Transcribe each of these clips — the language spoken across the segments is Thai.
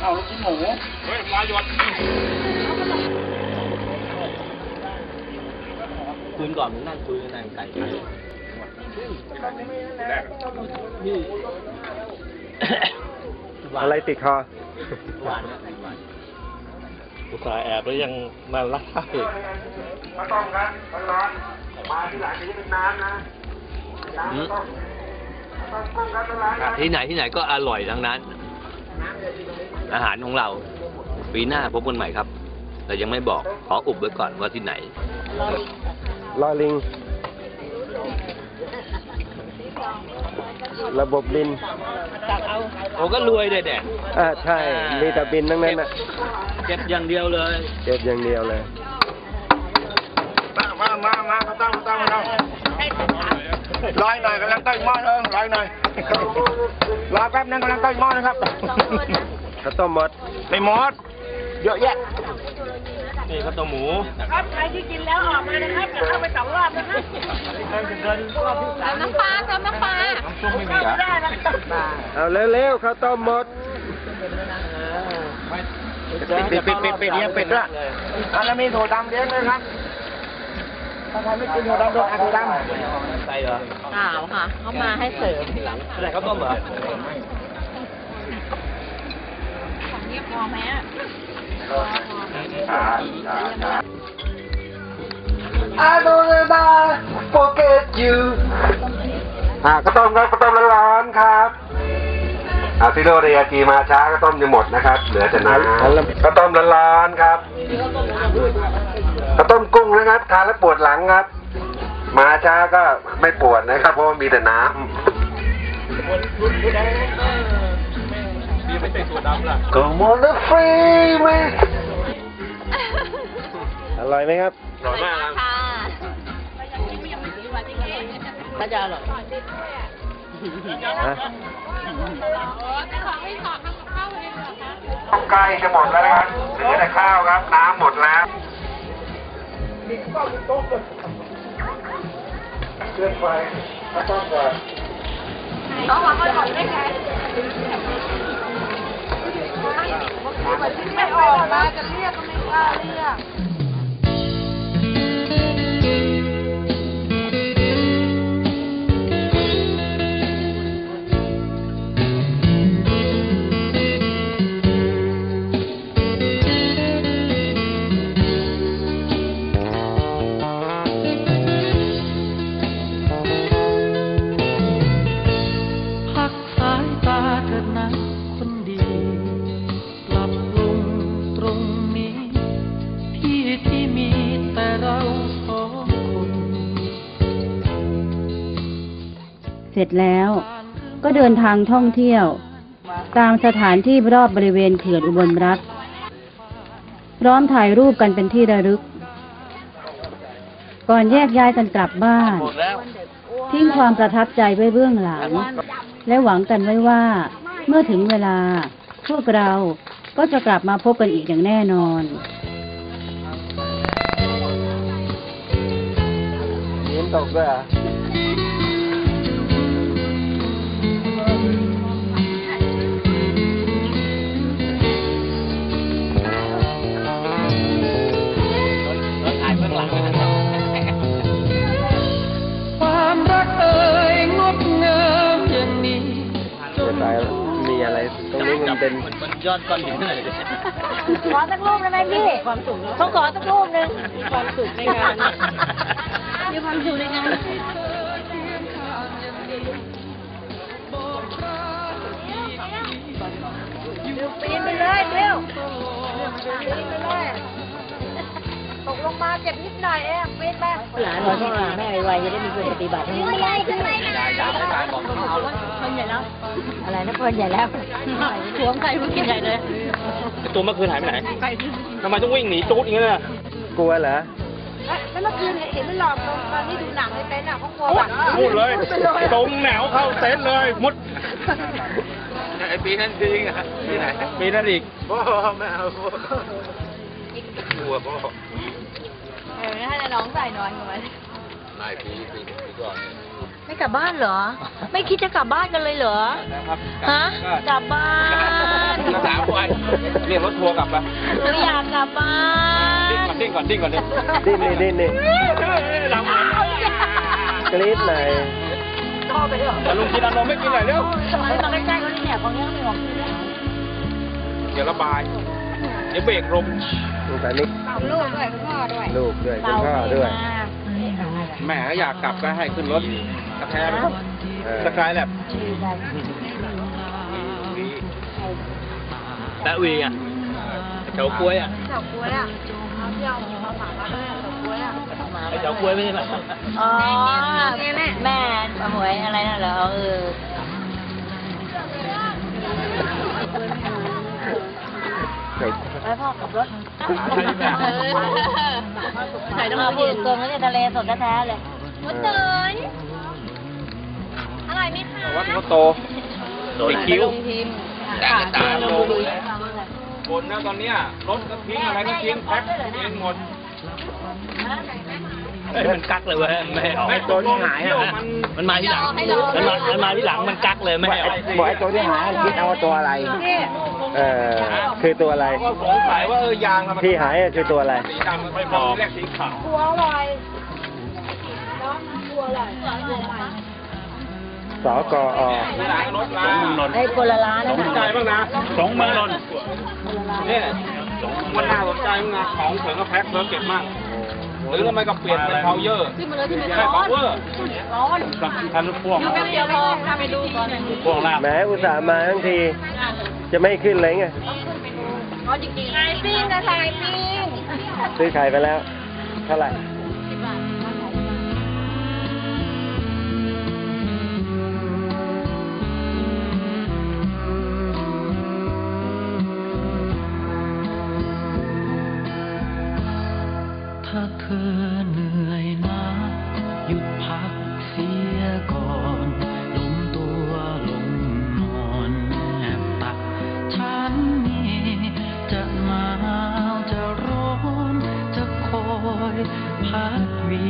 เอาลูกชิ้นหมู เฮ้ยมาหยดคืนก่อนมึงนั่งคุยกันนั่งไก่ไปนี่อะไรติดคอหวานนะหวานอุตส่าห์แอบแล้วยังมาล่าอีกมาต้มกันร้อนๆมาที่หลังนี้เป็นน้ำนะอืมน้ำต้มต้มกุ้งครับร้านนะที่ไหนที่ไหนก็อร่อยทั้งนั้น อาหารของเรา ปีหน้าพบกันใหม่ครับ แต่ยังไม่บอกขออุบไว้ก่อนว่าที่ไหนลอลิง ระบบบินโอ้ก็รวยเลยแดดอ่าใช่ มีแต่บินทั้งนั้นน่ะเก็บอย่างเดียวเลยเก็บอย่างเดียวเลย มา มา มามาเขาตั้งเขาตั้งเขาตั้ง รอยหน่อยกำลังตั้งหม้อเออรอยหน่อยรอแป๊บนึงกำลังตั้งหม้อนะครับข้าวต้มมดไม่หมดเยอะแยะนี่ข้าวต้มหมูครับใครที่กินแล้วออกมานะครับจะเข้าไปสองรอบนะครับเติมน้ำปลาเติมน้ำปลาช่วงไม่มีเหรอได้นะเอาเร็วๆข้าวต้มมดปิดปิดปิดปิดเลี้ยงปิดด้วยอะแล้วมีถั่วดำเลี้ยงด้วยครับ ถ้าใครไม่กินถั่วดำโดนอัดถั่วดำใส่เหรอเปล่าค่ะ เขามาให้เสริมอะไรข้าวต้มเหรอของเงียบพอไหมอะ I don't ever forget you อ่าข้าวต้มครับข้าวต้มร้อนๆครับอาซิโรเรียจีมาช้าก็ต้มจะหมดนะครับ เหลือแต่น้ำข้าวต้มร้อนๆครับ ข้าวต้มกุ้งนะครับทานแล้วปวดหลังครับ มาช้าก็ไม่ปวดนะครับ เพราะว่ามีแต่น้พี่ไม่ใช่ตัวดำล่ะำ Come on the freeway อร่อยไหมครับอร่อยมากครับก็จะอร่อยฮะใกล้จะหมดแล้วนะครับเหลือแต่ข้าวครับ น้ำหมดแล้ว เกินไปข้าวต้มก่อนน้องวางไว้ก่อนได้ไงไม่อ ร็จแล้ว ก็เดินทางท่องเที่ยว ตามสถานที่รอบบริเวณเขื่อนอุบลรัฐ พร้อมถ่ายรูปกันเป็นที่ระลึก ก่อนแยกย้ายกันกลับบ้าน ทิ้งความประทับใจไว้เบื้องหลัง และหวังกันไว้ว่า เมื่อถึงเวลา พวกเราก็จะกลับมาพบกันอีกอย่างแน่นอนมีน้ำตกด้วยเหรอเมันเป็นมันยอดก้อนหินเลยขอสักรูปได้ไหมพี่ความสุขเขาขอสักรูปหนึ่งมีความสุขในงานมีความสุขในงาน เจ็บนิดหน่อยเองปีนไปหลานบอกว่าแม่ไวจะได้มีคนปฏิบัติขึ้นไปขึ้นไปนะคนใหญ่แล้ว อะไรนะคนใหญ่แล้วสวมใส่เมื่อกี้ใหญ่เลยตัวเมื่อคืนหายไปไหนทำไมต้องวิ่งหนีจู๊ดอย่างนี้ล่ะกลัวเหรอแล้วเมื่อคืนเห็นมันหลอกตอนที่ดูหนังในเต็นท์อะเขากลัวว่ะพูดเลยตรงแนวเข้าเต็นท์เลยมุดไอปีนั้นจริงอะปีไหนปีนั้นอีกพ่อไม่เอกลัวพ่อ เออให้น้องใส่หน่อยหน่อยนายปีปีปีก่อนไม่กลับบ้านเหรอ ไม่คิดจะกลับบ้านกันเลยเหรอ นะครับฮะ กลับบ้านสามวันเรียกรถทัวร์กลับไปหนูอยากกลับบ้าน ดิ้นก่อนดิ้นก่อนดิ้นก่อนดิ้นนี่ดิ้นนี่เรากรี๊ดหน่อยแต่ลุงกินอารมณ์ไม่กินหน่อยเร็วมาใกล้ๆเขาเนี่ยของนี้เขาไม่ของกินแล้วเดี๋ยวระบาย เดี๋ยวเบรกลมลูกแต่นี่ ลูกด้วยคุณพ่อด้วยลูกด้วยคุณพ่อด้วย แม่ก็อยากกลับก็ให้ขึ้นรถกระแทกเออสกายแลบตะวีอะเฉาก้วยอะเฉาก๊วยอะเอาที่เอาเอาฝากมาให้เฉาก๊วยอะไอ้เฉาก้วยไม่ใช่ไหมอ๋อแม่แม่หวยอะไรนั่นเหรอเออ ไปพ่อขับรถใส่ต้องพูดตรงๆนี่ทะเลสดแท้ๆเลยมดเตยอร่อยไหมคะวัดหัวโตโดนคิ้วแต่ตาลงบนนะตอนเนี้ยรถก็ทิ้งอะไรก็ทิ้งแพ็คเองหมด เอ้ยมันกักเลยเว้ยไม่ให้ออกไอ้ตัวที่หายอะมันมันมาที่หลังมันมามันมาที่หลังมันกักเลยไม่ให้ออกบอกไอ้ตัวที่หายคิดเอาว่าตัวอะไร เออคือตัวอะไรก็สงสัยว่าเออยางทำไมที่หายอะคือตัวอะไรสีดำมันไม่บอกแรกสีขาวหัวอร่อยน้องหัวอร่อยหัวอร่อยสกอที่หลังรถมาไอ้คนละร้านสนะนใจบ้างนะสองเมืองนนท์เนี่ยมันน่าสนใจมั้งนะของเถิงก็แพ็คแล้วเก็บมั่ง หรือทำไมก็เปลี่ยนเป็นเพาเยอร์ที่มันเลยที่มันใช่ร้อพานวเวอร์ร้อนทันพ่วงอยู่แป๊บเดียวพอพาไปดูก่อนพ่วงลาบแหม้อุตส่าห์มาทั้งที จะไม่ขึ้นเลยไงเอาจริงๆไข่ปิ้งนะไข่ปิ้งซื้อไข่ไปแล้ว เท่าไหร่ อเหนื่อยนะหยุดพักเสียก่อนล้มตัวลงนอนแนบตักฉันนี่จะหนาวจะร้อนจะคอยพัดวี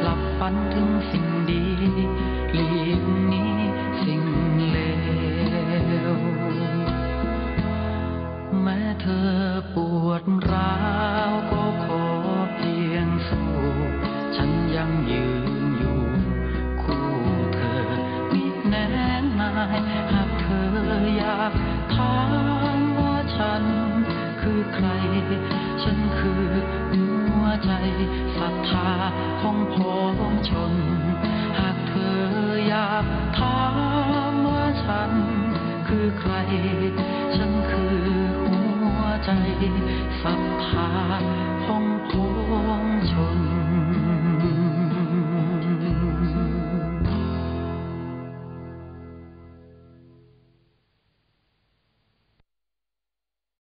หลับฝันถึงสิ่ง สั空空ะ